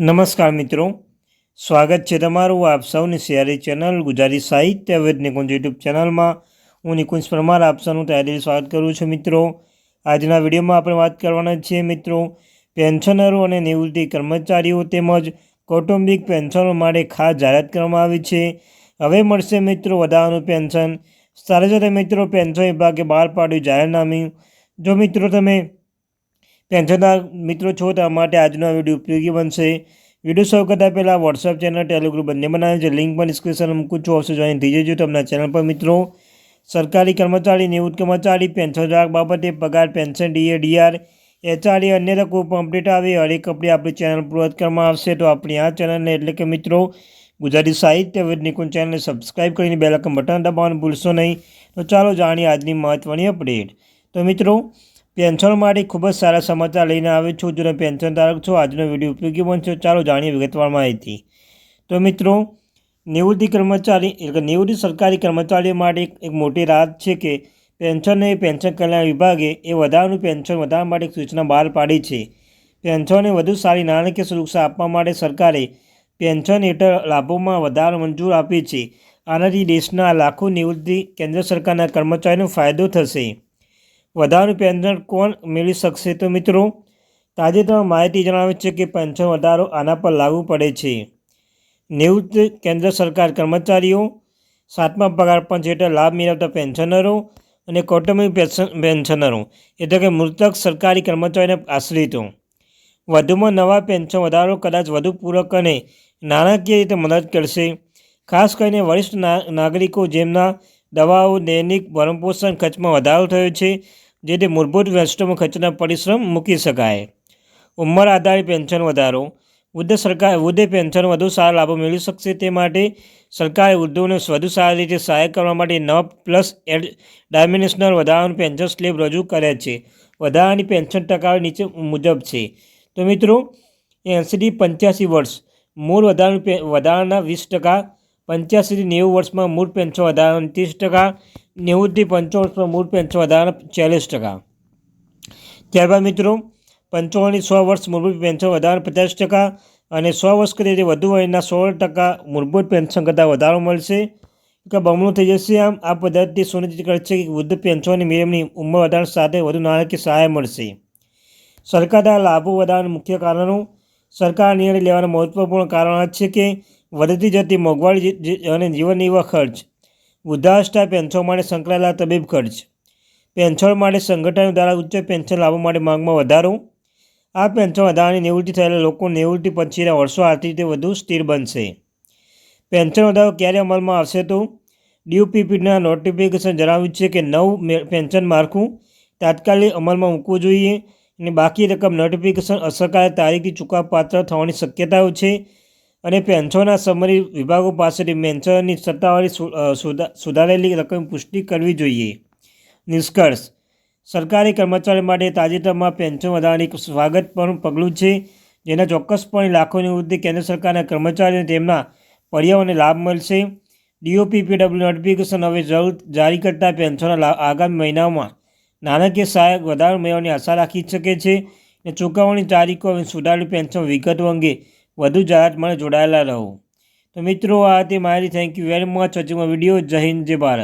નમસ્કાર મિત્રો. સ્વાગત છે તમારું આપ સૌની સિયારી ચેનલ ગુજરાતી સાહિત્ય વેદ નિકુંજ યુટ્યુબ ચેનલમાં. હું નિકુંજ પરમાર, આપ સૌનું તૈયારી સ્વાગત કરું છું મિત્રો. આજના વિડીયોમાં આપણે વાત કરવાના છીએ મિત્રો, પેન્શનરો અને નિવૃત્તિ કર્મચારીઓ તેમજ કૌટુંબિક પેન્શનો માટે ખાસ જાહેરાત કરવામાં આવી છે. હવે મળશે મિત્રો વધારાનું પેન્શન. સાથે સાથે મિત્રો, પેન્શન વિભાગે બહાર પાડ્યું જાહેરનામું. જો મિત્રો તમે પેન્શનદાર મિત્રો છો તમારા માટે આજનો આ વીડિયો ઉપયોગી બનશે. વીડિયો શરૂ કરતાં પહેલાં વોટ્સઅપ ચેનલ ટેલિગ્રુપ બંને બનાવે છે. લિંક પણ ડિસ્ક્રિપ્શન મૂકું છું. ઓપ્શન જોઈન થઈ જજો તમને ચેનલ પર, મિત્રો. સરકારી કર્મચારી, નિવૃત્ત કર્મચારી પેન્શન વિભાગ બાબતે પગાર પેન્શન ડીએ ડીઆર એચઆરડી અન્ય કોઈ અપડેટ આવે. હરેક અપડેટ આપણી ચેનલ પર કરવામાં આવશે. તો આપણી આ ચેનલને એટલે કે, મિત્રો, ગુજરાતી સાહિત્ય વિદ નિકુંજ ચેનલને સબસ્ક્રાઇબ કરીને બે લાખ બટન દબાવવાનું ભૂલશો નહીં. તો ચાલો જાણીએ આજની મહત્ત્વની અપડેટ તો મિત્રો પેન્શન માટે ખૂબ જ સારા સમાચાર લઈને આવે છું. જો પેન્શન ધારક છો, આજનો વીડિયો ઉપયોગી બનશે ચાલો જાણીએ વિગતવાર માહિતી. તો મિત્રો, નિવૃત્તિ કર્મચારી એટલે નિવૃત્તિ સરકારી કર્મચારીઓ માટે એક એક મોટી રાહત છે કે પેન્શન અને પેન્શન કલ્યાણ વિભાગે એ વધારાનું પેન્શન વધારવા માટે એક સૂચના બહાર પાડી છે. પેન્શનને વધુ સારી નાણાકીય સુરક્ષા આપવા માટે સરકારે પેન્શન હેઠળ લાભોમાં વધારો મંજૂર આપી છે. આનાથી દેશના લાખો નિવૃત્તિ કેન્દ્ર સરકારના કર્મચારીનો ફાયદો થશે. વધારાનું પેન્શન કોણ મેળવી શકશે તો મિત્રો? તાજેતરમાં માહિતી જણાવે છે કે પેન્શન વધારો આના પર લાગુ પડે છે. નિવૃત્ત કેન્દ્ર સરકાર કર્મચારીઓ, સાતમા પગાર પંચ હેઠળ લાભ મેળવતા પેન્શનરો અને કૌટુંબિક પેન્શનરો, એટલે કે મૃતક સરકારી કર્મચારીને આશ્રિતો. વધુમાં નવા પેન્શન વધારો કદાચ વધુ પૂરક અને નાણાકીય રીતે મદદ કરશે. ખાસ કરીને વરિષ્ઠ નાગરિકો જેમના દવાઓ, દૈનિક ભરણપોષણ ખર્ચમાં વધારો થયો છે, જેથી મૂળભૂત વસ્તુમાં ખર્ચના પરિશ્રમ મૂકી શકાય. ઉંમર આધારિત પેન્શન વધારો. વૃદ્ધ સરકાર, વૃદ્ધે પેન્શન વધુ સારા લાભો મેળવી શકશે તે માટે સરકારે વૃદ્ધોને વધુ સારી રીતે સહાય કરવા માટે નવ પ્લસ એડ ડાયમિનેશનલ વધારાનું પેન્શન સ્લેબ રજૂ કરે છે. વધારાની પેન્શન ટકાવારી નીચે મુજબ છે. તો મિત્રો એંસીથી પંચ્યાસી વર્ષ. મૂળ વધારાનું વધારાના વીસ ટકા પંચ્યાસીથી નેવું વર્ષમાં મૂળ પેન્શન વધારાના ત્રીસ ટકા, નેવુંથી પંચાવન વર્ષમાં મૂળ પેન્શન વધારાના ચાલીસ ટકા. ત્યારબાદ મિત્રો, પંચાવનથી સો વર્ષ મૂળભૂત પેન્શન વધારાના પચાસ ટકા અને સો વર્ષ કરીએ વધુ વયના સોળ ટકા મૂળભૂત પેન્શન કરતાં વધારો મળશે. કે બમણું થઈ જશે આમ, આ પદ્ધતિ સુનિશ્ચિત કરશે કે વૃદ્ધ પેન્શનની મેળવણી ઉંમર વધારા સાથે વધુ નાણાકીય સહાય મળશે. સરકારના લાભો વધારવાના મુખ્ય કારણો. સરકાર નિર્ણય લેવાના મહત્વપૂર્ણ કારણ છે કે વધતી જતી મોંઘવારી અને જીવન નિર્વાહ ખર્ચ. વૃદ્ધાવસ્થા, પેન્શન માટે સંકળાયેલા તબીબ ખર્ચ. પેન્શન માટે સંગઠન દ્વારા ઉચ્ચ પેન્શન લાભો માટે માંગમાં વધારો. આ પેન્શન વધારાની નિવૃત્તિ થયેલા લોકો નિવૃત્તિ પછીના વર્ષો આર્થિક રીતે વધુ સ્થિર બનશે. પેન્શન વધારો ક્યારે અમલમાં આવશે તો? ડીયુપીપીના નોટિફિકેશન જણાવ્યું છે કે નવું પેન્શન માળખું તાત્કાલિક અમલમાં મૂકવું જોઈએ અને બાકી રકમ નોટિફિકેશન અસરકારક તારીખથી ચૂકવપાત્ર થવાની શક્યતાઓ છે. અને પેન્શનના સમરી વિભાગો પાસેથી પેન્શનની સત્તાવાળી સુધારેલી રકમ પુષ્ટિ કરવી જોઈએ. નિષ્કર્ષ, સરકારી કર્મચારી માટે તાજેતરમાં પેન્શન વધારવાની સ્વાગત પણ પગલું છે, જેના ચોક્કસપણે લાખોની વૃદ્ધિ કેન્દ્ર સરકારના કર્મચારીઓને તેમના પર્યાવરણને લાભ મળશે. ડીઓપી પીડબ્લ્યુ નોટિફિકેશન હવે જરૂર જારી કરતા પેન્શનના આગામી મહિનાઓમાં નાણાકીય સહાયક વધારો મેળવવાની આશા રાખી શકે છે. અને ચૂકવણી તારીખો અને સુધારેલી પેન્શન વિગતો અંગે વધુ જાહેરાત મને જોડાયેલા રહો. તો મિત્રો, આ હતી મારી thank you very much watching video. જય હિન્દ, જય ભારત.